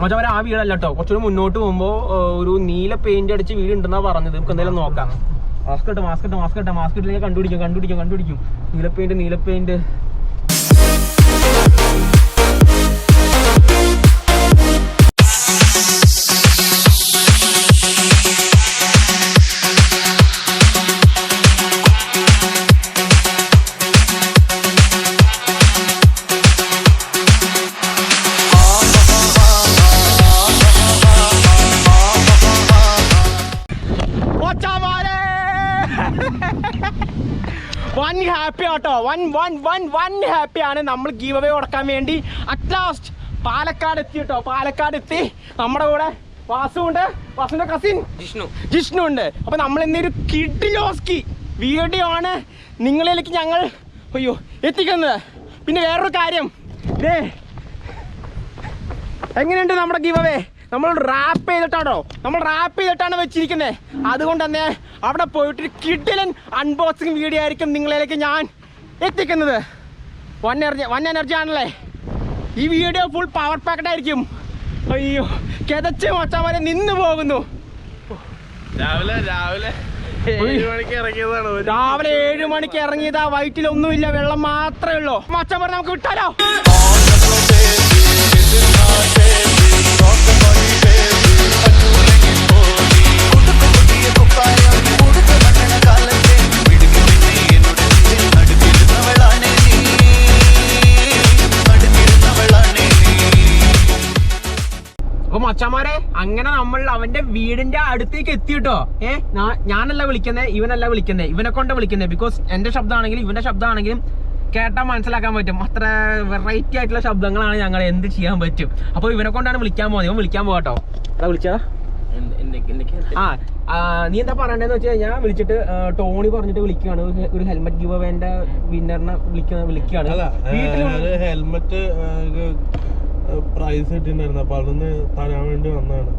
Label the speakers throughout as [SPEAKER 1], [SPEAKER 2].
[SPEAKER 1] മച്ചാൻ ആ വീടല്ല കേട്ടോ കുറച്ചുകൂടി മുന്നോട്ട് പോകുമ്പോ ഒരു നീല പെയിന്റ് അടിച്ച് വീട് ഉണ്ടെന്നാ പറഞ്ഞത്. നമുക്ക് എന്തെങ്കിലും നോക്കാം. മാസ്ക് ഇട്ട് മാസ്ക് ഇട്ട് മാസ്ക് ഇട്ട് മാസ്ക് ഇട്ടില്ലെങ്കിൽ കണ്ടുപിടിക്കും കണ്ടുപിടിക്കും കണ്ടുപിടിക്കും. നീല പെയിന്റ് നീല paint one one one one happy ആണ് നമ്മൾ ഗീവ് അവേ കൊടുക്കാൻ വേണ്ടി. അറ്റ്ലാസ്റ്റ് പാലക്കാട് എത്തി കേട്ടോ പാലക്കാട് എത്തി. നമ്മുടെ കൂടെ വാസു ഉണ്ട്. വാസുവിന്റെ കസിൻ ജിഷ്ണു. ജിഷ്ണു ഉണ്ട്. അപ്പൊ നമ്മൾ ഇന്നൊരു കിഡിലോസ്കി വീഡിയോ ആണ് നിങ്ങളിലേക്ക് ഞങ്ങൾ അയ്യോ എത്തിക്കുന്നത്. പിന്നെ വേറൊരു കാര്യം. ദേ എങ്ങനെയുണ്ട് നമ്മുടെ ഗീവ് അവേ? നമ്മൾ റാപ്പ് ചെയ്തിട്ടാണോ? നമ്മൾ റാപ്പ് ചെയ്തിട്ടാണ് വെച്ചിരിക്കുന്നത്. അതുകൊണ്ട് തന്നെ അവിടെ പോയിട്ട് കിഡിലൻ അൺബോക്സിങ് വീഡിയോ ആയിരിക്കും നിങ്ങളിലേക്ക് ഞാൻ എത്തിക്കുന്നത്. വൺ എനർജി വൺ എനർജി ആണല്ലേ? ഈ വീഡിയോ ഫുൾ പവർ പാക്കഡ് ആയിരിക്കും. അയ്യോ കിതച്ച് മച്ചാൻ വരെ നിന്ന് പോകുന്നു.
[SPEAKER 2] രാവിലെ രാവിലെ
[SPEAKER 1] രാവിലെ ഏഴ് മണിക്ക് ഇറങ്ങിയതാ വൈറ്റിൽ ഒന്നുമില്ല വെള്ളം മാത്രമേ ഉള്ളൂ. പറഞ്ഞ നമുക്ക് വിട്ടാലോ? അപ്പൊ മച്ചാമാരെ അങ്ങനെ നമ്മൾ അവന്റെ വീടിന്റെ അടുത്തേക്ക് എത്തിയിട്ടോ? ഏ ഞാനല്ല വിളിക്കുന്നത് ഇവനല്ല വിളിക്കുന്നത് ഇവനെ കൊണ്ട് വിളിക്കുന്നത് ബിക്കോസ് എന്റെ ശബ്ദമാണെങ്കിലും ഇവന്റെ ശബ്ദമാണെങ്കിലും കേട്ടാൽ മനസ്സിലാക്കാൻ പറ്റും. അത്ര വെറൈറ്റി ആയിട്ടുള്ള ശബ്ദങ്ങളാണ് ഞങ്ങൾ എന്ത് ചെയ്യാൻ പറ്റും. അപ്പൊ ഇവനെ കൊണ്ടാണ് വിളിക്കാൻ പോകുന്നത് ഇവൻ വിളിക്കാൻ പോകട്ടോ അതാ വിളിച്ചാ ആ ആ, നീ എന്താ പറയണ്ടെന്ന് വെച്ച് കഴിഞ്ഞാൽ വിളിച്ചിട്ട് ടോണി പറഞ്ഞിട്ട് വിളിക്കുകയാണ് ഒരു- ഒരു ഹെൽമെറ്റ് ഗിവ് അവേന്റെ വിന്നറിനെ വിളിക്കുന്ന വിളിക്കുകയാണ് വീട്ടിൽ
[SPEAKER 2] ഹെൽമെറ്റ് പ്രൈസ് കിട്ടിണ്ടായിരുന്നു അപ്പൊ അതൊന്ന് തരാൻ വേണ്ടി വന്നതാണ്.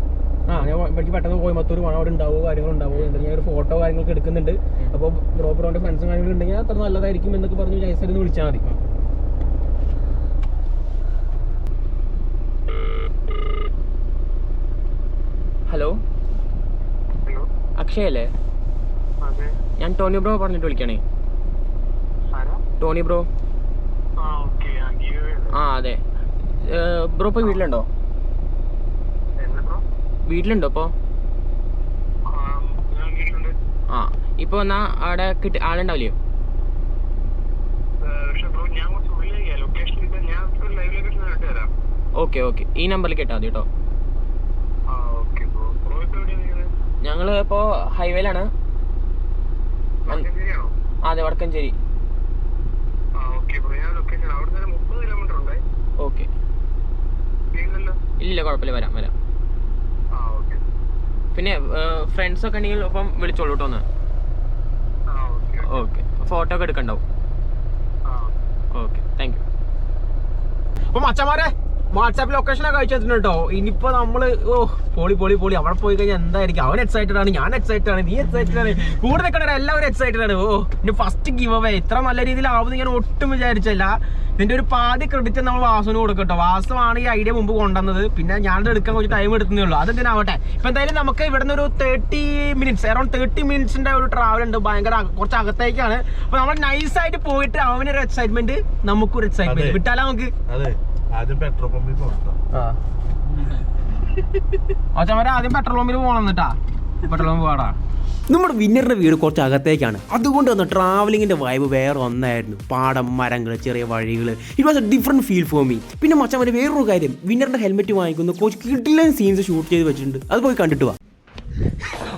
[SPEAKER 1] ആ ഞാൻ എനിക്ക് പെട്ടെന്ന് കോയമ്പത്തൂർ പോകണം അവിടെ ഉണ്ടാവോ കാര്യങ്ങൾ ഉണ്ടാവോ? എന്തായാലും ഞാൻ ഒരു ഫോട്ടോ കാര്യങ്ങളൊക്കെ എടുക്കുന്നുണ്ട്. അപ്പോൾ ബ്രോ ബ്രോന്റെ ഫ്രണ്ട്സും കാര്യങ്ങളും ഉണ്ടെങ്കിൽ അത്ര നല്ലതായിരിക്കും എന്നൊക്കെ പറഞ്ഞു ജയസരിന്ന് വിളിച്ചാൽ മതി. ഹലോ?
[SPEAKER 3] ഹലോ?
[SPEAKER 1] അക്ഷയ് അല്ലേ ഞാൻ ടോണി ബ്രോ പറഞ്ഞിട്ട് വിളിക്കണേ. Tony bro.
[SPEAKER 3] ആ ഓക്കെ. ആ ഗീവ്
[SPEAKER 1] ആ അതെ. ബ്രോ ഇപ്പോൾ വീട്ടിലുണ്ടോ? വീട്ടിലുണ്ടോ
[SPEAKER 3] വീട്ടിലുണ്ട്.
[SPEAKER 1] ആ ഇപ്പോൾ എന്നാ അവിടെ കിട്ടി ആളുണ്ടാവില്ലയോ?
[SPEAKER 3] ഇട്ട്
[SPEAKER 1] ഓക്കെ ഓക്കെ. ഈ നമ്പറിൽ കേട്ടാൽ മതി കേട്ടോ. ഞങ്ങൾ ഇപ്പോൾ ഹൈവേയിലാണ് അതെ വടക്കഞ്ചേരി.
[SPEAKER 3] ഓക്കെ ബ്രോ ഞാൻ ലൊക്കേഷൻ അവിടെ നിന്ന് മുപ്പത് കിലോമീറ്റർ ഉണ്ടേ
[SPEAKER 1] ഓക്കെ
[SPEAKER 3] ചെയ്യുന്നല്ലോ
[SPEAKER 1] ഇല്ലില്ല കുഴപ്പമില്ല വരാം വരാം.
[SPEAKER 3] ആ ഓക്കെ.
[SPEAKER 1] പിന്നെ ഫ്രണ്ട്സ് ഒക്കെ ഉണ്ടെങ്കിൽ ഒപ്പം വിളിച്ചോളൂ കേട്ടോ ഒന്ന്.
[SPEAKER 3] ആ ഓക്കെ
[SPEAKER 1] ഓക്കെ. ഫോട്ടോ ഒക്കെ എടുക്കണ്ടാവും.
[SPEAKER 3] ആ
[SPEAKER 1] ഓക്കെ. Thank you. അപ്പം മച്ചമാരെ വാട്സാപ്പ് ലൊക്കേഷനൊക്കെ അയച്ചു തന്നിട്ടുണ്ട് ഇനിയിപ്പോ നമ്മൾ ഓ പൊളി പൊളി പൊളി. അവിടെ പോയി കഴിഞ്ഞാൽ എന്തായിരിക്കും? അവൻ എക്സൈറ്റഡ് ആണ് ഞാൻ എക്സൈറ്റഡ് ആണ് നീ എക്സൈറ്റഡ് ആണ്. കൂടെ നിൽക്കണവരെ എല്ലാവരും എക്സൈറ്റഡ് ആണ്. ഓ ഇനി ഫസ്റ്റ് ഗിവ് അവേ ഇത്ര നല്ല രീതിയിൽ ആവുമെന്ന് ഞാൻ ഒട്ടും വിചാരിച്ചല്ല. ഇതിന്റെ ഒരു പാതി ക്രെഡിറ്റ് നമ്മൾ വാസുവിന് കൊടുക്കട്ടോ വാസുവാണ് ഈ ഐഡിയ മുമ്പ് കൊണ്ടുവന്നത്. പിന്നെ ഞാനത് എടുക്കാൻ കുറച്ച് ടൈം എടുക്കുന്നേ ഉള്ളൂ. അതെന്തിനാവട്ടെ ഇപ്പൊ എന്തായാലും നമുക്ക് ഇവിടുന്ന് ഒരു തേർട്ടി മിനിറ്റ്സ് അറൌണ്ട് തേർട്ടി മിനിറ്റ്സിന്റെ ഒരു ട്രാവൽ ഉണ്ട്. ഭയങ്കര കുറച്ച് അകത്തേക്കാണ്. അപ്പൊ നമ്മൾ നൈസായിട്ട് പോയിട്ട് അവനൊരു എക്സൈറ്റ്മെന്റ് നമുക്കൊരു എക്സൈറ്റ്മെന്റ്. വിട്ടാലോ നമുക്ക്?
[SPEAKER 2] അതെ. ആദ്യം പെട്രോൾ പമ്പിൽ പോകണം
[SPEAKER 1] അച്ഛന്മാരെ ആദ്യം പെട്രോൾ പമ്പിൽ പോകണം എന്നിട്ടാ? പെട്രോൾ പമ്പ് പാടാ. നമ്മുടെ വിന്നറിന്റെ വീട് കുറച്ച് അകത്തേക്കാണ്. അതുകൊണ്ട് തന്നെ ട്രാവലിങ്ങിന്റെ വൈബ് വേറെ ഒന്നായിരുന്നു. പാടം മരങ്ങൾ ചെറിയ വഴികൾ it was a different feel for me പിന്നെ മച്ചന്മാരെ വേറൊരു കാര്യം. വിന്നറിന്റെ ഹെൽമെറ്റ് വാങ്ങിക്കുന്നു. കുറച്ച് കിട്ടില്ല സീൻസ് ഷൂട്ട് ചെയ്ത് വെച്ചിട്ടുണ്ട്. അത് പോയി കണ്ടിട്ട് വാ.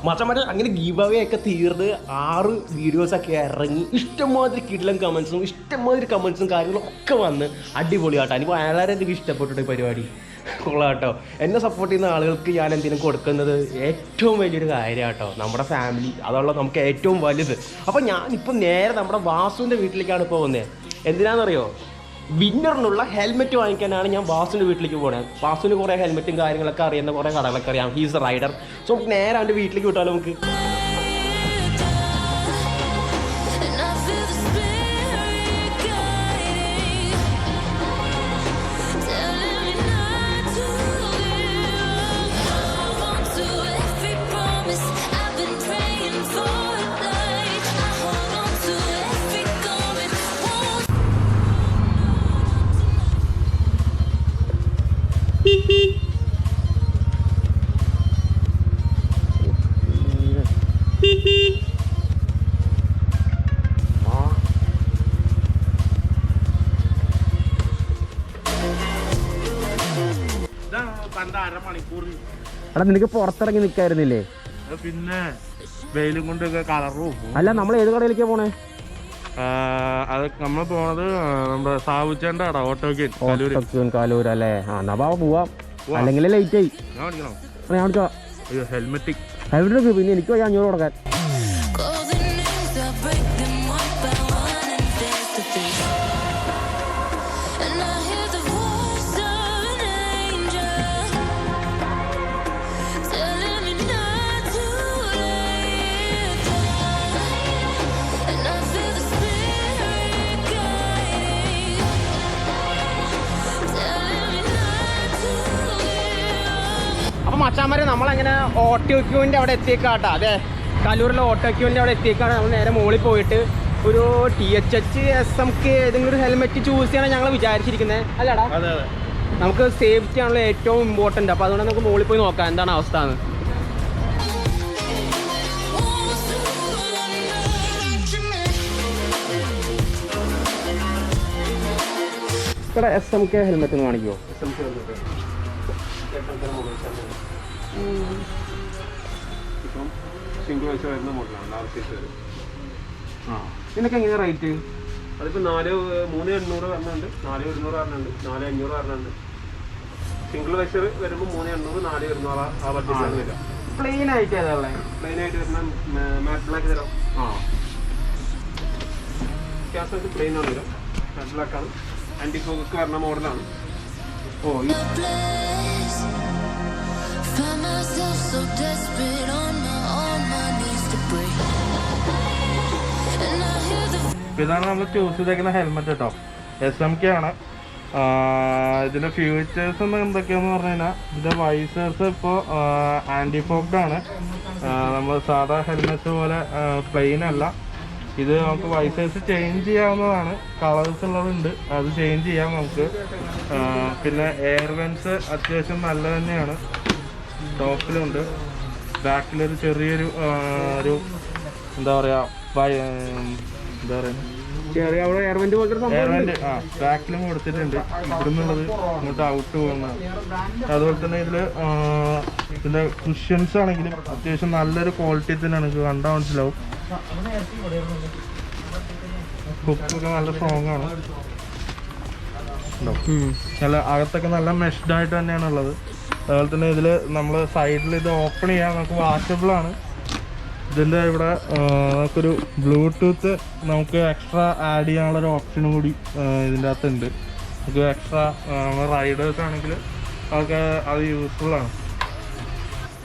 [SPEAKER 1] മച്ചന്മാരെ അങ്ങനെ ഗീവ് അവേ ഒക്കെ തീർന്ന് ആറ് വീഡിയോസ് ഒക്കെ ഇറങ്ങി ഇഷ്ടംമാതിരി കിടിലം കമൻസും ഇഷ്ടംമാതിരി കമൻസും കാര്യങ്ങളും ഒക്കെ വന്ന് അടിപൊളിയാട്ടോ എനിക്ക് വളരെയധികം ഇഷ്ടപ്പെട്ടിട്ട് ഇഷ്ടപ്പെട്ടു പരിപാടി. കൊള്ളാട്ടോ. എന്നെ സപ്പോർട്ട് ചെയ്യുന്ന ആളുകൾക്ക് ഞാൻ എന്തെങ്കിലും കൊടുക്കുന്നത് ഏറ്റവും വലിയൊരു കാര്യമാട്ടോ നമ്മുടെ ഫാമിലി അതുള്ള നമുക്ക് ഏറ്റവും വലുത്. അപ്പോൾ ഞാനിപ്പോൾ നേരെ നമ്മുടെ വാസുവിന്റെ വീട്ടിലേക്കാണ് ഇപ്പോൾ വന്നത് എന്തിനാണെന്നറിയോ വിന്നറിനുള്ള ഹെൽമെറ്റ് വാങ്ങിക്കാനാണ് ഞാൻ വാസുവിന്റെ വീട്ടിലേക്ക് പോണത് വാസുവിന് കുറേ ഹെൽമെറ്റും കാര്യങ്ങളൊക്കെ അറിയുന്ന കുറേ കടകളൊക്കെ അറിയാം. ഹീസ് റൈഡർ സോ നേരെ അവന്റെ വീട്ടിലേക്ക് വിട്ടാലോ നമുക്ക്? എടാ നിനക്ക് പുറത്തിറങ്ങി നിൽക്കായിരുന്നില്ലേ
[SPEAKER 2] പിന്നെ വെയിലും കൊണ്ടൊക്കെ കളറും
[SPEAKER 1] അല്ല നമ്മൾ ഏത് കടയിലേക്കാ പോണേ?
[SPEAKER 2] അത് നമ്മൾ പോണത് നമ്മുടെ സാവുച്ചേണ്ട കട
[SPEAKER 1] ഓട്ടോക്യൂൻ കാലൂർ അല്ലേ? ആ എന്നാ പോവാം. അല്ലെങ്കിൽ ലേറ്റ് ആയി.
[SPEAKER 2] ഞാൻ ഹെൽമെറ്റ്
[SPEAKER 1] ഹെൽമെറ്റ് പിന്നെ എനിക്ക് പോയി അഞ്ഞൂറ് കൊടുക്കാൻ.
[SPEAKER 4] Give
[SPEAKER 1] നമ്മളങ്ങനെ ഓട്ടോ ക്യൂവിന്റെ അവിടെ എത്തിയേക്കാട്ടാ. അതെ കലൂരിലെ ഓട്ടോ ക്യൂവിന്റെ അവിടെ എത്തിയേക്കാണ്. നമ്മൾ നേരെ മുകളിൽ പോയിട്ട് ഒരു T H H S M K ഏതെങ്കിലും ഒരു ഹെൽമെറ്റ് ചൂസ് ചെയ്യണം ഞങ്ങൾ വിചാരിച്ചിരിക്കുന്നത് അല്ലടാ. നമുക്ക് സേഫ്റ്റി ആണല്ലോ ഏറ്റവും ഇമ്പോർട്ടന്റ് അപ്പോൾ അതുകൊണ്ട് നമുക്ക് മുകളിൽ പോയി നോക്കാം. എന്താണ് അവസ്ഥ എന്ന്. എസ് എം കെ ഹെൽമെറ്റ് ഒന്ന് കാണിക്കുമോ
[SPEAKER 2] ഇപ്പം സിംഗിൾ വെച്ച് വരുന്ന മോഡലാണ് നാല് സി വരും
[SPEAKER 1] ആ. ഇതിനൊക്കെ എങ്ങനെയാ റേറ്റ്?
[SPEAKER 2] അതിപ്പോൾ നാല് മൂന്ന് എണ്ണൂറ് പറഞ്ഞുണ്ട് നാല് ഒരുന്നൂറ് പറഞ്ഞുണ്ട് നാല് അഞ്ഞൂറ് പറഞ്ഞുണ്ട് സിംഗിൾ വയസ്സ് വരുമ്പോൾ മൂന്ന് എണ്ണൂറ് നാല് ഇരുന്നൂറ് ആ ബഡ്ജറ്റിലാണ് വരിക.
[SPEAKER 1] പ്ലെയിൻ ആയിട്ട് ഏതാ ഉള്ളത്
[SPEAKER 2] പ്ലെയിൻ ആയിട്ട് വരുന്ന മാറ്റ് ബ്ലാക്ക് തരാം
[SPEAKER 1] ആ.
[SPEAKER 2] ക്യാഷ് പ്ലെയിൻ ആണ് വരിക. മാറ്റ് ബ്ലാക്ക് ആണ്. ആന്റി ഫോക്ക് വരുന്ന മോഡലാണ്.
[SPEAKER 1] ഓ ഈ
[SPEAKER 2] ഇതാണ് നമ്മൾ ചൂസ് ചെയ്തേക്കുന്ന ഹെൽമെറ്റ് കേട്ടോ എസ് എം കെ ആണ്. ഇതിന്റെ ഫ്യൂച്ചേഴ്സ് ഒന്ന് എന്തൊക്കെയാന്ന് പറഞ്ഞു കഴിഞ്ഞാൽ ഇതിന്റെ വൈസേഴ്സ് ഇപ്പോൾ ആന്റി ഫോക്ഡ് ആണ്. നമ്മൾ സാധാ ഹെൽമെറ്റ് പോലെ പ്ലെയിൻ അല്ല. ഇത് നമുക്ക് വൈസേഴ്സ് ചേഞ്ച് ചെയ്യാവുന്നതാണ്. കളേഴ്സ് ഉള്ളതുണ്ട്. അത് ചേഞ്ച് ചെയ്യാം നമുക്ക്. പിന്നെ എയർ വെൻസ് അത്യാവശ്യം നല്ല തന്നെയാണ്. ടോപ്പിലുണ്ട്. ബാക്കിലൊരു ചെറിയൊരു ഒരു എന്താ പറയുക എന്താ പറയുക
[SPEAKER 1] ചെറിയ അവിടെ എയർവെന്റ് പോലത്തെ ഒരു
[SPEAKER 2] എയർവെന്റ് ആ ബാക്കിലും കൊടുത്തിട്ടുണ്ട്. ഇവിടുന്നുള്ളത് ഇങ്ങോട്ട് ഔട്ട് പോകുന്ന അതുപോലെ തന്നെ ഇതിൽ ഇതിന്റെ കുഷ്യൻസ് ആണെങ്കിലും അത്യാവശ്യം നല്ലൊരു ക്വാളിറ്റി തന്നെയാണ്. ഇത് കണ്ടാൽ മനസ്സിലാവും. കുക്കൊക്കെ നല്ല സ്ട്രോങ് ആണ്. ഉണ്ടോ? നല്ല അകത്തൊക്കെ നല്ല മെഷ്ഡായിട്ട് തന്നെയാണ് ഉള്ളത് അതുപോലെ തന്നെ ഇതിൽ നമ്മൾ സൈഡിൽ ഇത് ഓപ്പൺ ചെയ്യാൻ നമുക്ക് വാഷബിളാണ് ഇതിന്റെ ഇവിടെ നമുക്കൊരു ബ്ലൂടൂത്ത് നമുക്ക് എക്സ്ട്രാ ആഡ് ചെയ്യാനുള്ളൊരു ഓപ്ഷനും കൂടി ഇതിന്റെ അകത്തുണ്ട്. നമുക്ക് എക്സ്ട്രാ റൈഡേഴ്സ് ആണെങ്കിൽ അതൊക്കെ അത് യൂസ്ഫുള്ളാണ്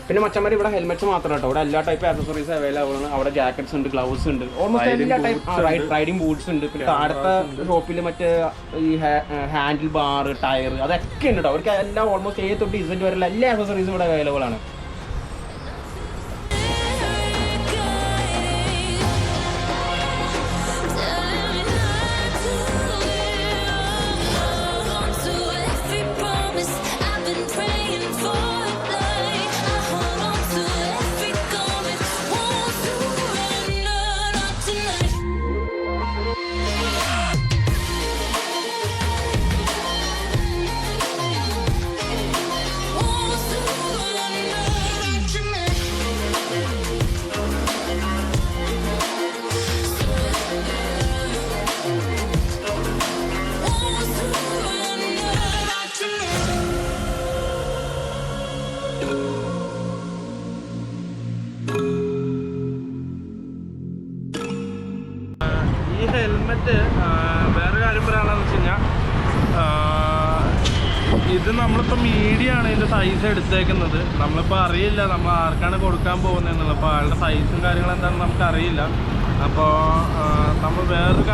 [SPEAKER 1] പിന്നെ മച്ചന്മാർ ഇവിടെ ഹെൽമെറ്റ്സ് മാത്രം കേട്ടോ. ഇവിടെ എല്ലാ ടൈപ്പ് ആക്സസറീസ് അവൈലബിൾ ആണ്. അവിടെ ജാക്കറ്റ്സ് ഉണ്ട് ഗ്ലൗസ് ഉണ്ട്. ഓൾമോസ്റ്റ് എല്ലാ ടൈപ്പ് റൈഡിംഗ് ബൂട്ട്സ് ഉണ്ട്. പിന്നെ താഴത്തെ ഷോപ്പിൽ മറ്റേ ഈ ഹാൻഡിൽ ബാർ ടയർ അതൊക്കെ ഉണ്ട് കേട്ടോ. അവർക്ക് എല്ലാം ഓൾമോസ്റ്റ് ഏത് തൊട്ട് ഇവന്റ് വരെയുള്ള എല്ലാ ആക്സസറീസും ഇവിടെ അവൈലബിൾ ആണ്.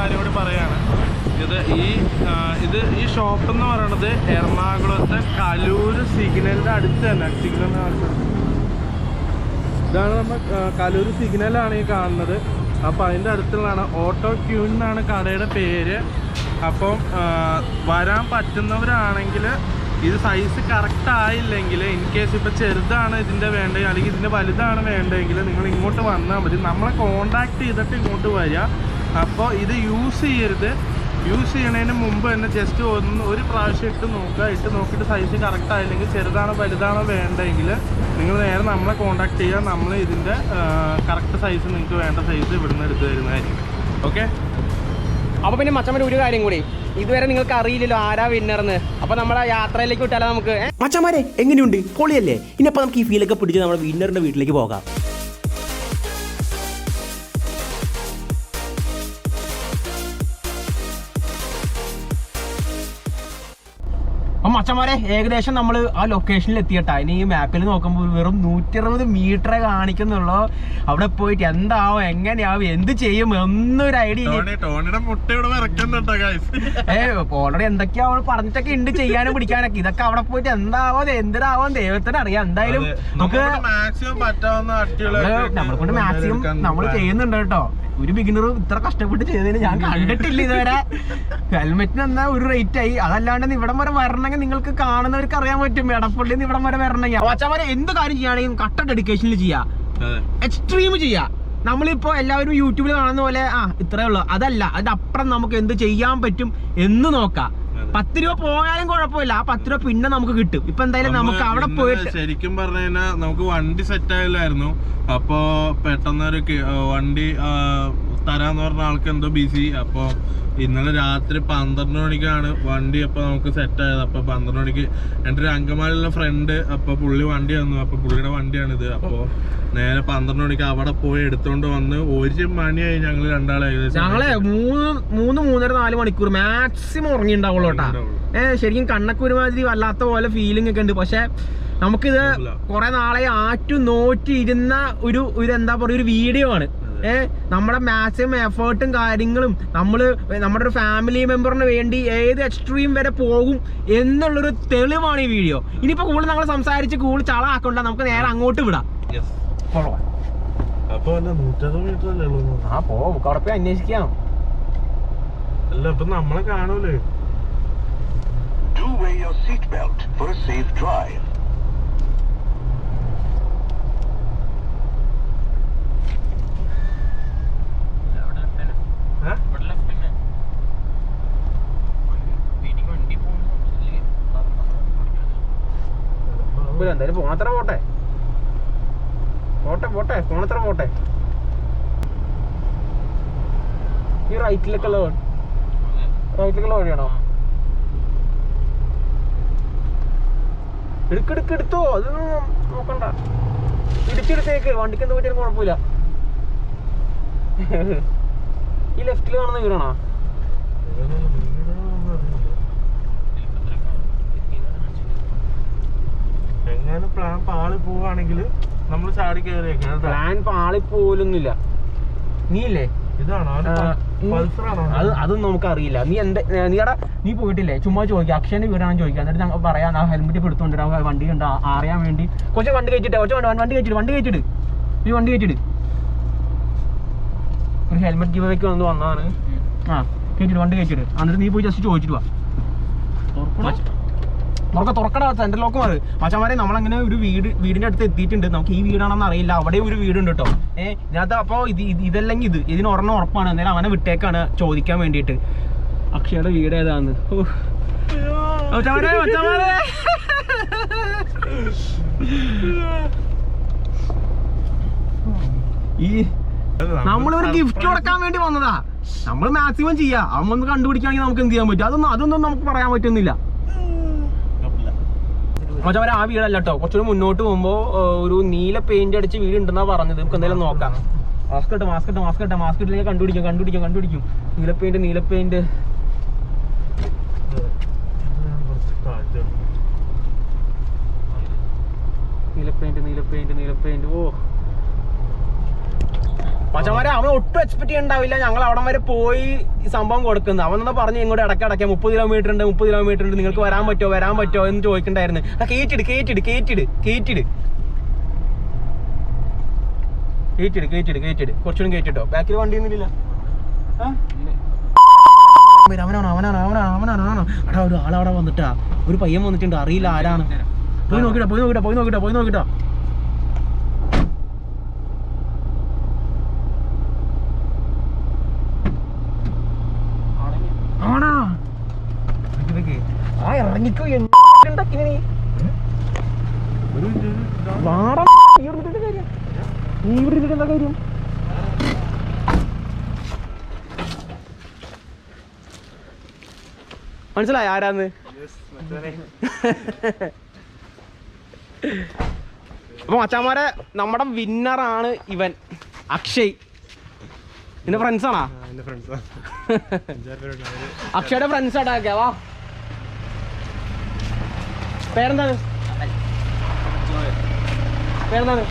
[SPEAKER 2] കാര്യം കൂടി പറയാണ്. ഇത് ഈ ഇത് ഈ ഷോപ്പ് എന്ന് പറയുന്നത് എറണാകുളത്തെ കലൂർ സിഗ്നലിന്റെ അടുത്ത് തന്നെ സിഗ്നൽ ഇതാണ് നമ്മൾ കലൂർ സിഗ്നലാണ് ഈ കാണുന്നത്. അപ്പോൾ അതിന്റെ അടുത്തുള്ളതാണ് ഓട്ടോ ക്യൂൻ എന്നാണ് കടയുടെ പേര്. അപ്പം വരാൻ പറ്റുന്നവരാണെങ്കിൽ ഇത് സൈസ് കറക്റ്റ് ആയില്ലെങ്കിൽ ഇൻ കേസ് ഇപ്പോൾ ചെറുതാണ് ഇതിന്റെ വേണ്ടത് അല്ലെങ്കിൽ ഇതിന്റെ വലുതാണ് വേണ്ടതെങ്കിൽ നിങ്ങൾ ഇങ്ങോട്ട് വന്നാൽ മതി. നമ്മളെ കോണ്ടാക്ട് ചെയ്തിട്ട് ഇങ്ങോട്ട് വരിക. അപ്പോൾ ഇത് യൂസ് ചെയ്യരുത്. യൂസ് ചെയ്യണതിന് മുമ്പ് തന്നെ ജസ്റ്റ് ഒന്ന് ഒരു പ്രാവശ്യം ഇട്ട് നോക്കുക. ഇട്ട് നോക്കിയിട്ട് സൈസ് കറക്റ്റ് ആയില്ലെങ്കിൽ ചെറുതാണോ വലുതാണോ വേണ്ടതെങ്കിൽ നിങ്ങൾ നേരെ നമ്മളെ കോണ്ടാക്ട് ചെയ്യുക. നമ്മൾ ഇതിന്റെ കറക്റ്റ് സൈസ് നിങ്ങൾക്ക് വേണ്ട സൈസ് ഇവിടുന്ന് എടുത്ത് തരുന്നതായിരിക്കും ഓക്കെ
[SPEAKER 1] അപ്പോൾ പിന്നെ മച്ചമ്മ ഒരു കാര്യം കൂടി. ഇതുവരെ നിങ്ങൾക്ക് അറിയില്ലല്ലോ ആരാ വിന്നർന്ന് അപ്പൊ നമ്മളെ യാത്രയിലേക്ക് വിട്ടാലോ നമുക്ക് മച്ചമാരെ എങ്ങനെയുണ്ട്? പൊളിയല്ലേ? ഇനി അപ്പൊ നമുക്ക് ഈ ഫീലൊക്കെ പിടിച്ച് നമ്മുടെ വിന്നറിന്റെ വീട്ടിലേക്ക് പോകാം. മച്ചന്മാരെ ഏകദേശം നമ്മൾ ആ ലൊക്കേഷനിൽ എത്തിയിട്ടാ. ഇനി ഈ മാപ്പിൽ നോക്കുമ്പോൾ വെറും നൂറ്റി അറുപത് മീറ്ററെ കാണിക്കുന്നുള്ളൂ. അവിടെ പോയിട്ട് എന്താവും എങ്ങനെയാവും എന്ത് ചെയ്യും എന്നൊരു ഐഡിയ ഏ ഓൾറെഡി എന്തൊക്കെയാ അവൾ പറഞ്ഞിട്ടൊക്കെ ഉണ്ട് ചെയ്യാനും പിടിക്കാനൊക്കെ. ഇതൊക്കെ അവിടെ പോയിട്ട് എന്താവോ എന്തിനാവോ ദൈവത്തിന് അറിയാം. എന്തായാലും നമുക്ക് നമ്മൾ കൊണ്ട് മാക്സിമം നമ്മൾ ചെയ്യുന്നുണ്ട് കേട്ടോ. ഒരു ബിഗിനർ ഇത്ര കഷ്ടപ്പെട്ട് ചെയ്തതിന് ഞാൻ കണ്ടിട്ടില്ല ഇതുവരെ. ഹെൽമെറ്റിന് എന്നാ ഒരു റേറ്റ് ആയി. അതല്ലാണ്ട് ഇവിടം വരെ വരണമെങ്കിൽ നിങ്ങൾക്ക് കാണുന്നവർക്ക് അറിയാൻ പറ്റും എടപ്പള്ളി ഇവിടം വരെ വരണമെങ്കിൽ. അച്ഛന്മാരെ എന്ത് കാര്യം ചെയ്യുകയാണെങ്കിലും കട്ട ഡെഡിക്കേഷനിൽ ചെയ്യാം. എക്സ്ട്രീം ചെയ്യാം. നമ്മളിപ്പോ എല്ലാവരും യൂട്യൂബിൽ കാണുന്ന പോലെ ആ ഇത്രേ ഉള്ളൂ. അതല്ല അതിനപ്പുറം നമുക്ക് എന്ത് ചെയ്യാൻ പറ്റും എന്ന് നോക്കാം. പത്ത് രൂപ പോയാലും കുഴപ്പമില്ല. ആ പത്ത് രൂപ പിന്നെ നമുക്ക് കിട്ടും. ഇപ്പൊ എന്തായാലും നമുക്ക് അവിടെ പോയിട്ട്
[SPEAKER 2] ശരിക്കും പറഞ്ഞു കഴിഞ്ഞാൽ നമുക്ക് വണ്ടി സെറ്റ് ആയില്ലായിരുന്നു. അപ്പോ പെട്ടെന്ന് ഒരു വണ്ടി തരാന്ന് പറഞ്ഞ ആൾക്ക് എന്തോ ബിസി അപ്പോ ഇന്നലെ രാത്രി പന്ത്രണ്ട് മണിക്കാണ് വണ്ടി അപ്പോൾ നമുക്ക് സെറ്റ് ആയത്. അപ്പൊ പന്ത്രണ്ട് മണിക്ക് എന്റെ ഒരു അങ്കമാലിയുള്ള ഫ്രണ്ട് അപ്പോൾ പുള്ളി വണ്ടി വന്നു അപ്പോൾ പുള്ളിയുടെ വണ്ടിയാണിത്. അപ്പോൾ നേരെ പന്ത്രണ്ട് മണിക്ക് അവിടെ പോയി എടുത്തോണ്ട് വന്ന് ഒരു മണിയായി ഞങ്ങൾ രണ്ടാളെ
[SPEAKER 1] ഞങ്ങളെ മൂന്ന് മൂന്ന് മൂന്നര നാല് മണിക്കൂർ മാക്സിമം ഉറങ്ങിണ്ടാവുള്ളൂ കേട്ടാ. ഏഹ് ശരിക്കും കണ്ണക്കുരുമാതിരി വല്ലാത്ത പോലെ ഫീലിംഗ് ഒക്കെ ഉണ്ട്. പക്ഷെ നമുക്കിത് കൊറേ നാളെ ആറ്റു നോറ്റി ഇരുന്ന ഒരു ഒരു എന്താ പറയുക ഒരു വീഡിയോ ആണ്. നമ്മുടെ മാക്സിമം എഫേർട്ടും കാര്യങ്ങളും നമ്മൾ നമ്മുടെ ഒരു ഫാമിലി മെമ്പറിന് വേണ്ടി ഏത് എക്സ്ട്രീം വരെ പോകും എന്നുള്ളൊരു തെളിവാണ് ഈ വീഡിയോ ഇനിയിപ്പോ കൂടുതൽ നമ്മൾ സംസാരിച്ച് കൂടുതൽ ചളാക്കണ്ട. നമുക്ക് നേരെ അങ്ങോട്ട് വിടാം. ആ പോ. അന്വേഷിക്കാം.
[SPEAKER 2] അല്ല ഇപ്പൊ നമ്മളെ കാണൂലേ?
[SPEAKER 3] Do wear your seatbelt for a safe drive.
[SPEAKER 1] എന്തായാലും പോണത്ര പോട്ടെ? പോട്ടെ പോട്ടെ പോണത്ര പോട്ടെ? ഈ റൈറ്റിലേക്കുള്ള റൈറ്റിലേക്കുള്ള വഴിയാണോ? എടുക്കെടുക്ക് എടുത്തോ. അതൊന്നും നോക്കണ്ട. ഇടിച്ചെടുത്തേക്ക് വണ്ടിക്ക് എന്ത് പറ്റിയാലും കുഴപ്പമില്ല. ഈ ലെഫ്റ്റിൽ കാണുന്ന വീടാണോ
[SPEAKER 2] എങ്ങനെ പ്ലാൻ പാളി പോവാണെങ്കിൽ നമ്മൾ ചാടി കയറിയേക്കാം
[SPEAKER 1] പ്ലാൻ പാളിപ്പോലൊന്നുമില്ല നീ ഇല്ലേ
[SPEAKER 2] ഇതാണോ
[SPEAKER 1] ആ, നീ- അത് അതൊന്നും നമുക്ക് അറിയില്ല നീ എന്താ നീടാ നീ പോയിട്ടില്ലേ? ചുമ്മാ ചോദിക്കുക അക്ഷയന്റെ വീടാണെന്ന് ചോദിക്കുക എന്നിട്ട് ഞങ്ങൾ പറയാം ആ ഹെൽമെറ്റ് ഇപ്പൊ എടുത്തോണ്ട് വണ്ടി കണ്ട അറിയാൻ വേണ്ടി. കൊച്ചു വണ്ടി കഴിച്ചിട്ട് കൊച്ചു വണ്ടി വണ്ടി കഴിച്ചിട്ട് വണ്ടി കഴിച്ചിട്ട് നീ വണ്ടി കഴിച്ചിട്ട് ഹെൽമെറ്റ് വെക്ക് വന്ന് വന്നതാണ്. ആ കേട്ടിട്ട് വണ്ടി കേട്ടിട്ട് എന്നിട്ട് നീ പോയി ജസ്റ്റ് ചോദിച്ചിട്ട് വാ. തുറക്ക തുറക്കട സെന്റർ ലോക്ക് മാറ്. മച്ചമാരെ നമ്മളങ്ങനെ ഒരു വീട് വീടിന്റെ അടുത്ത് എത്തിയിട്ടുണ്ട്. നമുക്ക് ഈ വീടാണെന്ന് അറിയില്ല. അവിടെ ഒരു വീടുണ്ട് കേട്ടോ ഏ ഇതിനകത്ത് അപ്പോൾ ഇത് ഇത് ഇതല്ലെങ്കിൽ ഇത്. ഇതിന് ഒരെണ്ണം ഉറപ്പാണ്. എന്തായാലും അവനെ വിട്ടേക്കാണ് ചോദിക്കാൻ വേണ്ടിട്ട് അക്ഷയുടെ വീട് ഏതാന്ന്? ഓ. മച്ചാമാരെ, മച്ചാമാരെ. ഈ നമ്മളൊരു ഗിഫ്റ്റ് കൊടുക്കാൻ വേണ്ടി വന്നതാ. നമ്മൾ മാക്സിമം ചെയ്യാ. അവൻ വന്ന് കണ്ടുപിടിക്കുകയാണെങ്കിൽ നമുക്ക് എന്ത് ചെയ്യാൻ പറ്റും? അതൊന്നും അതൊന്നും നമുക്ക് പറയാൻ പറ്റുന്നില്ല. മറ്റവരെ ആ വീടല്ല കേട്ടോ കുറച്ചുകൂടി മുന്നോട്ട് പോകുമ്പോ ഒരു നീല പെയിന്റ് അടിച്ച് വീട് ഉണ്ടെന്നാ പറഞ്ഞത്. നമുക്ക് എന്തായാലും നോക്കാം. മാസ്ക് ഇട്ട് മാസ്ക് ഇട്ട് മാസ്ക് ഇട്ട്. മാസ്ക് ഇട്ടില്ലെങ്കിൽ കണ്ടുപിടിക്കും കണ്ടുപിടിക്കും കണ്ടുപിടിക്കും. നീല പെയിന്റ് നീല പെയിന്റ് നീല പെയിന്റ് നീല പെയിന്റ് നീല പെയിന്റ് ഓ. മച്ചന്മാരെ അവൻ ഒട്ടും എക്സ്പെക്ട് ചെയ്യണ്ടാവില്ല. ഞങ്ങൾ അവിടെ വരെ പോയി സംഭവം കൊടുക്കുന്നത് അവൻ എന്നാ പറഞ്ഞു? ഇങ്ങോട്ട് ഇടയ്ക്കിടയ്ക്ക് മുപ്പത് കിലോമീറ്റർ ഉണ്ട് മുപ്പത് കിലോമീറ്റർ ഉണ്ട്. നിങ്ങൾക്ക് വരാൻ പറ്റുമോ? വരാൻ പറ്റുമോ? എന്ന് ചോദിക്കണ്ടായിരുന്നു. ആ കേറ്റിട് കേറ്റിട് കേറ്റിട് കേറ്റിട്. കേറ്റിട് കേറ്റിട് കേറ്റിട്. കുറച്ചുകൂടി കേറ്റിട്ടോ. ബാക്കിൽ വണ്ടി ഒന്നുമില്ല അവനാണ്? അവനാണ്? അവനാണ്? അവനാണ്? അവനാണ്? അടാ ഒരു ആളവിടെ വന്നിട്ടാ. ഒരു പയ്യൻ വന്നിട്ടുണ്ട്. അറിയില്ല ആരാണ്. പോയി നോക്കിട്ടാ പോയി നോക്കിട്ടാ പോയി നോക്കിട്ടാ പോയി നോക്കിട്ടാ ആണാ ഇതൊക്കെ ആ ഇറങ്ങിക്കോ ഉണ്ടാക്കി നീ വാടാ നീ ഇവിടെ ഇരുന്നിട്ട് കാര്യം നീ ഇവിടെ ഇരുന്നിട്ട് എന്താ കാര്യം? മനസ്സിലായ ആരാന്ന്? അപ്പൊ മച്ചാമാരെ നമ്മുടെ വിന്നറാണ് ഇവൻ അക്ഷയ്. നിന്റെ ഫ്രണ്ട്സ് ആണാ? അക്ഷയുടെ ഫ്രണ്ട്സ് ആട്ടാ വാ. പേരെന്താണ്? പേരെന്താണ്?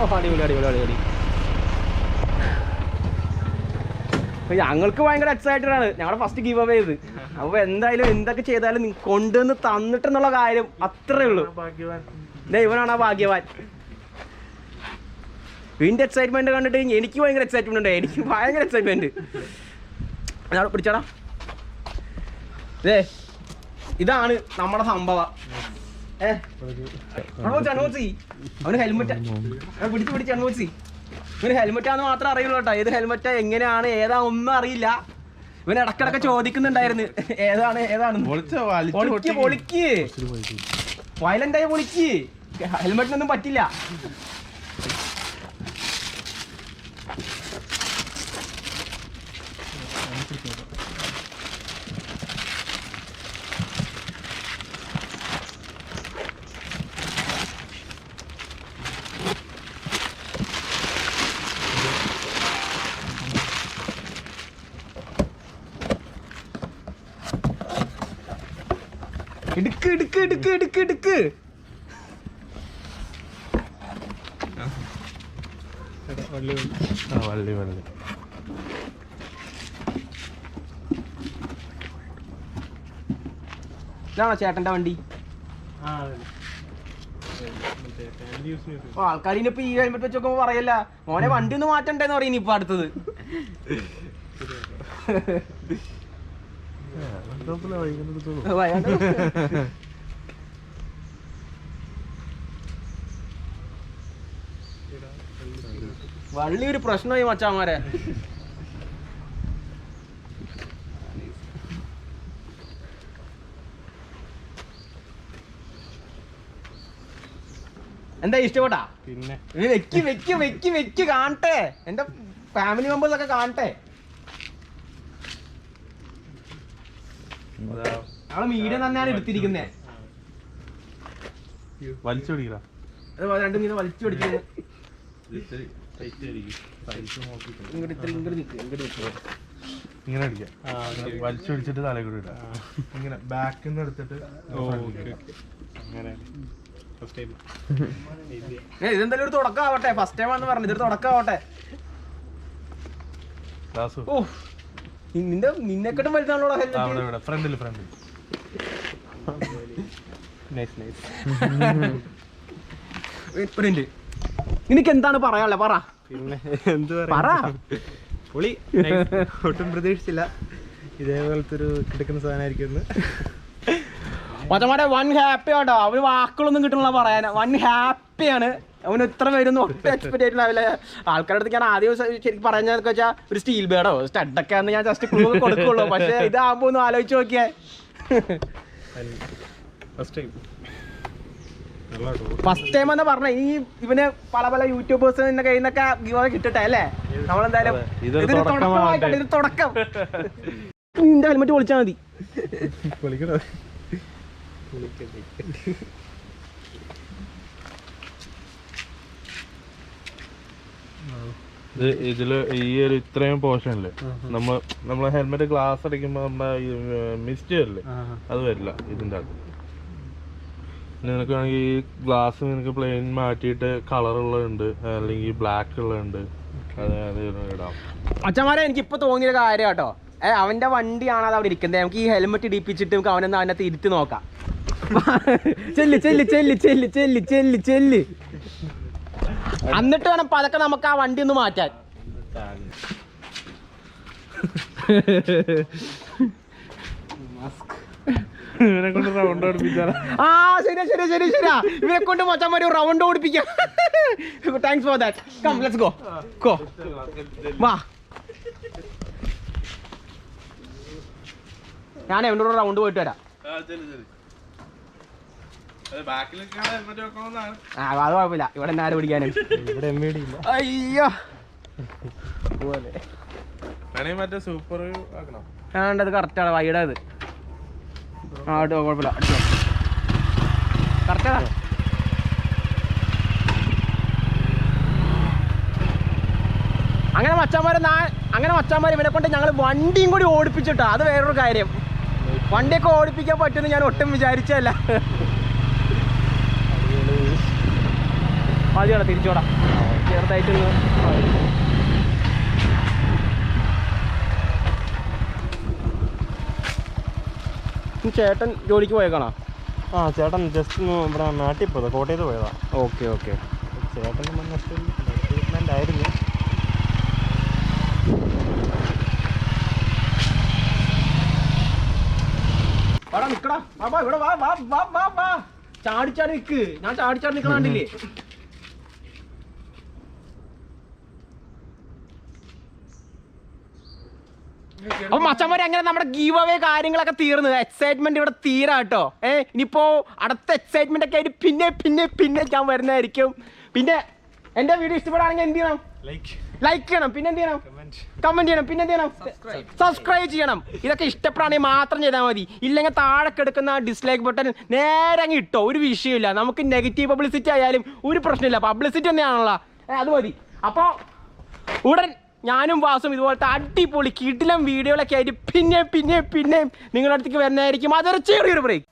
[SPEAKER 1] അടിപൊളി അടിപൊളി അടിപൊളി ഞങ്ങൾക്ക് ഭയങ്കര എക്സൈറ്റഡ് ആണ്. ഞങ്ങളുടെ ഫസ്റ്റ് ഗീവ് അവേ ചെയ്ത് അപ്പൊ എന്തായാലും എന്തൊക്കെ ചെയ്താലും കൊണ്ടുവന്ന് തന്നിട്ടെന്നുള്ള കാര്യം അത്രേ ഉള്ളൂ. ഇവനാണ് ആ ഭാഗ്യവാൻ. ഇതിന്റെ എക്സൈറ്റ്മെന്റ് കണ്ടിട്ട് എനിക്ക് ഭയങ്കര എക്സൈറ്റ്മെന്റ് ഉണ്ട്. എനിക്ക് ഭയങ്കര എക്സൈറ്റ്മെന്റ് ഞാൻ പിടിച്ചടാ? ഇതാണ് നമ്മുടെ സംഭവം. അവന് ഹെൽമെറ്റ് പിടിച്ച് ഇവന് ഹെൽമെറ്റാന്ന് മാത്രം അറിയുള്ളൂ കേട്ടോ. ഏത് ഹെൽമെറ്റാ എങ്ങനെയാണ് ഏതാ ഒന്നും അറിയില്ല. ഇവൻ ഇടക്കിടക്ക് ചോദിക്കുന്നുണ്ടായിരുന്നു. ഏതാണ് ഏതാണ്? പൊളിക്ക് പൊളിക്ക്. വയലന്റ് ആയി പൊളിക്ക്. ഹെൽമെറ്റിനൊന്നും പറ്റില്ല. എടുക്ക് എടുക്ക് എടുക്ക് എടുക്ക്.
[SPEAKER 2] വള്ളി വള്ളി
[SPEAKER 1] ഇതാണോ ചേട്ടന്റെ വണ്ടി ആൾക്കാർ ഇനിയിപ്പോ ഈ ഹെൽമെറ്റ് വെച്ച് നോക്കുമ്പോ പറയല്ല മോനെ വണ്ടി ഒന്ന് മാറ്റണ്ടേന്ന് പറയുന്നു ഇപ്പൊ അടുത്തത്. വള്ളി ഒരു പ്രശ്നമായി മച്ചാമാരെ. എന്താ ഇഷ്ടപ്പെട്ടാ?
[SPEAKER 2] പിന്നെ.
[SPEAKER 1] വെക്കി വെക്കി വെക്കി വെക്ക് വെക്ക് കാണട്ടെ എന്റെ ഫാമിലി മെമ്പേഴ്സ് ഒക്കെ കാണട്ടെ മീഡിയം തന്നെയാണ് എടുത്തിരിക്കുന്നേ.
[SPEAKER 2] വലിച്ചു പിടിക്കല
[SPEAKER 1] രണ്ടും ഇങ്ങനെ വലിച്ചു പിടിക്കുന്നത് ഇങ്ങോട്ട് ഇത്തിരി ഇങ്ങോട്ട് നിൽക്ക് ഇങ്ങോട്ട് നിൽക്ക്
[SPEAKER 2] ഇങ്ങനെ അടിക്കാം. വലിച്ചു പിടിച്ചിട്ട് തലയിൽ കൂടി ഇടാം. ഇങ്ങനെ ബാക്കിൽ നിന്ന് എടുത്തിട്ട് അങ്ങനെ
[SPEAKER 1] ഇതെന്തായാലും ഒരു തുടക്കമാവട്ടെ. ഫസ്റ്റ് ടൈം ആണെന്ന് പറഞ്ഞു ഇതൊരു തുടക്കമാവട്ടെ.
[SPEAKER 2] ദാസു.
[SPEAKER 1] ഓ നി- നിന്റെ നിന്നെക്കെട്ടും വലുതാണല്ലോ ഹെൽമെറ്റ്
[SPEAKER 2] ഫ്രണ്ടിൽ ഫ്രണ്ടിൽ
[SPEAKER 1] ഒരു മിനിറ്റ് നിനക്ക് എന്താണ് പറയാനുള്ളത് പറ.
[SPEAKER 5] പിന്നെ എന്ത്
[SPEAKER 1] പറ.
[SPEAKER 5] പൊളി ഒട്ടും പ്രതീക്ഷിച്ചില്ല. ഇതേപോലത്തെ ഒരു കിടക്കുന്ന സാധനമായിരിക്കും
[SPEAKER 1] മറ്റേ വൺ ഹാപ്പി ആട്ടോ. അവർ വാക്കുകളൊന്നും കിട്ടണില്ല പറയാൻ. വൺ ഹാപ്പിയാണ് അവന് ഇത്ര വരുന്ന ഒട്ടും എക്സ്പെക്ട് ചെയ്തിട്ടുണ്ടാവില്ല ആൾക്കാരുടെ അടുത്ത് ഞാൻ ആദ്യം ശരിക്കും പറഞ്ഞതെന്ന് വെച്ചാൽ ഒരു സ്റ്റീൽ ബേഡോ സ്റ്റഡൊക്കെ ആണെന്ന് ഞാൻ ജസ്റ്റ് ക്ലൂ കൊടുക്കുള്ളൂ. പക്ഷേ ഇതാകുമ്പോൾ ഒന്ന് ആലോചിച്ച് നോക്കിയേ.
[SPEAKER 5] ഫസ്റ്റ് ടൈം
[SPEAKER 1] എന്ന് പറഞ്ഞ ഈ ഇവന് പല പല യൂട്യൂബേഴ്സിന്റെ കയ്യിൽ നിന്നൊക്കെ ഗിവ് കിട്ടട്ടെ അല്ലേ? നമ്മളെന്തായാലും.
[SPEAKER 2] ഇതൊരു
[SPEAKER 1] ഇത് തുടക്കം നിന്റെ ഹെൽമെറ്റ് പൊളിച്ചാൽ മതി.
[SPEAKER 2] ഇത് ഇതിൽ ഈ ഒരു ഇത്രയും പോർഷൻ അല്ലേ നമ്മ നമ്മളെ ഹെൽമെറ്റ് ഗ്ലാസ് അടിക്കുമ്പോ നമ്മുടെ മിസ്റ്റ് വരില്ലേ? അത് വരില്ല ഇതിന്റെ അകത്ത്. നിനക്ക് വേണമെങ്കിൽ ഈ ഗ്ലാസ് നിനക്ക് പ്ലെയിൻ മാറ്റിയിട്ട് കളർ ഉള്ളതുണ്ട് അല്ലെങ്കിൽ ബ്ലാക്ക് ഉള്ളതുണ്ട്. അത് അത് ഇടാം.
[SPEAKER 1] അച്ഛന്മാരെ എനിക്ക് ഇപ്പൊ തോന്നിയ കാര്യം കേട്ടോ. ഏഹ് അവന്റെ വണ്ടിയാണ് അത് അവിടെ ഇരിക്കുന്നത്. നമുക്ക് ഈ ഹെൽമെറ്റ് ഇടിപ്പിച്ചിട്ട് നമുക്ക് അവനൊന്ന് അവനെ ഇരുത്തി നോക്കാം. ചെല്ലി ചെല്ലി ചെല്ലി ചെല്ലി ചെല്ലി ചെല്ലി ചെല്ല്. എന്നിട്ട് വേണം പതൊക്കെ നമുക്ക് ആ വണ്ടി ഒന്ന് മാറ്റാൻ.
[SPEAKER 2] ഇവനെ കൊണ്ട് റൗണ്ട് ഓടിപ്പിച്ചാലോ
[SPEAKER 1] ആ ശരിയാ ശരിയാ ശരി ശരിയാ. കൊണ്ട് round ഓടിപ്പിക്കാം. Thanks for that come let's go go വാ. ഞാൻ എവിടെ റൗണ്ട് പോയിട്ട് വരാം. ആ അത് കുഴപ്പമില്ല. ഇവിടെ എന്നെ ആരും പിടിക്കാനും.
[SPEAKER 5] ഇവിടെ എം ഇല്ല
[SPEAKER 1] അയ്യോ.
[SPEAKER 5] പോലെ
[SPEAKER 2] മറ്റേ സൂപ്പർ ആക്കണം.
[SPEAKER 1] വേണ്ടത് കറക്റ്റാണ് വൈഡ് അത് ആ കേട്ടോ കുഴപ്പമില്ല. അടിച്ചോ. കറക്റ്റാണ് അങ്ങനെ മച്ചാന്മാരെ അങ്ങനെ മച്ചാന്മാർ ഇവനെ കൊണ്ട് ഞങ്ങൾ വണ്ടിയും കൂടി ഓടിപ്പിച്ചിട്ടാ. അത് വേറൊരു കാര്യം. വണ്ടിയൊക്കെ ഓടിപ്പിക്കാൻ പറ്റുമെന്ന് ഞാൻ ഒട്ടും വിചാരിച്ചല്ല മതിയോടാ തിരിച്ചോടാ. ചെറുതായിട്ടൊന്ന് ചേട്ടൻ ജോലിക്ക് പോയേക്കാണോ?
[SPEAKER 5] ആ ചേട്ടൻ ജസ്റ്റ് ഒന്ന് ഇവിടെ നാട്ടിൽ പോയതാ കോട്ടയത്ത് പോയതാ.
[SPEAKER 1] Okay okay.
[SPEAKER 5] ചേട്ടന്റെ ട്രീറ്റ്മെന്റ് ആയിരുന്നു.
[SPEAKER 1] വാടാ നിക്കടാ. വാ വാ ഇവിടെ വാ വാ വാ വാ വാ. ചാടിച്ചാടി നിക്ക്. ഞാൻ ചാടിച്ചാടി നിക്കണ കണ്ടില്ലേ? അപ്പൊ മച്ചന്മാരെ അങ്ങനെ നമ്മുടെ ഗീവ് അവേ കാര്യങ്ങളൊക്കെ തീർന്നു. എക്സൈറ്റ്മെന്റ് ഇവിടെ തീരാ കേട്ടോ. ഏ ഇനിയിപ്പോ അടുത്ത എക്സൈറ്റ്മെന്റ് ഒക്കെ ആയിട്ട് പിന്നെ പിന്നെ പിന്നെ ഞാൻ വരുന്നതായിരിക്കും. പിന്നെ എന്റെ വീഡിയോ ഇഷ്ടപ്പെടുകയാണെങ്കിൽ എന്ത് ചെയ്യണം?
[SPEAKER 5] ലൈക്ക്
[SPEAKER 1] ലൈക്ക് ചെയ്യണം. പിന്നെ എന്ത് ചെയ്യണം? കമന്റ് ചെയ്യണം. പിന്നെ എന്ത് ചെയ്യണം? സബ്സ്ക്രൈബ് ചെയ്യണം. ഇതൊക്കെ ഇഷ്ടപ്പെടുകയാണെങ്കിൽ മാത്രം ചെയ്താൽ മതി. ഇല്ലെങ്കിൽ താഴെ കിടക്കുന്ന ഡിസ്ലൈക്ക് ബട്ടൺ നേരെ അങ്ങ് ഇട്ടോ. ഒരു വിഷയമില്ല നമുക്ക് നെഗറ്റീവ് പബ്ലിസിറ്റി ആയാലും ഒരു പ്രശ്നമില്ല പബ്ലിസിറ്റി തന്നെയാണല്ലോ. അത് മതി. അപ്പോൾ ഉടൻ ഞാനും വാസും ഇതുപോലത്തെ അടിപൊളി കിടിലം വീഡിയോകളൊക്കെ ആയിട്ട് പിന്നെ പിന്നെ പിന്നെയും നിങ്ങളുടെ അടുത്തേക്ക് വരുന്നതായിരിക്കും. അതൊരു ചെറിയൊരു ബ്രേക്ക്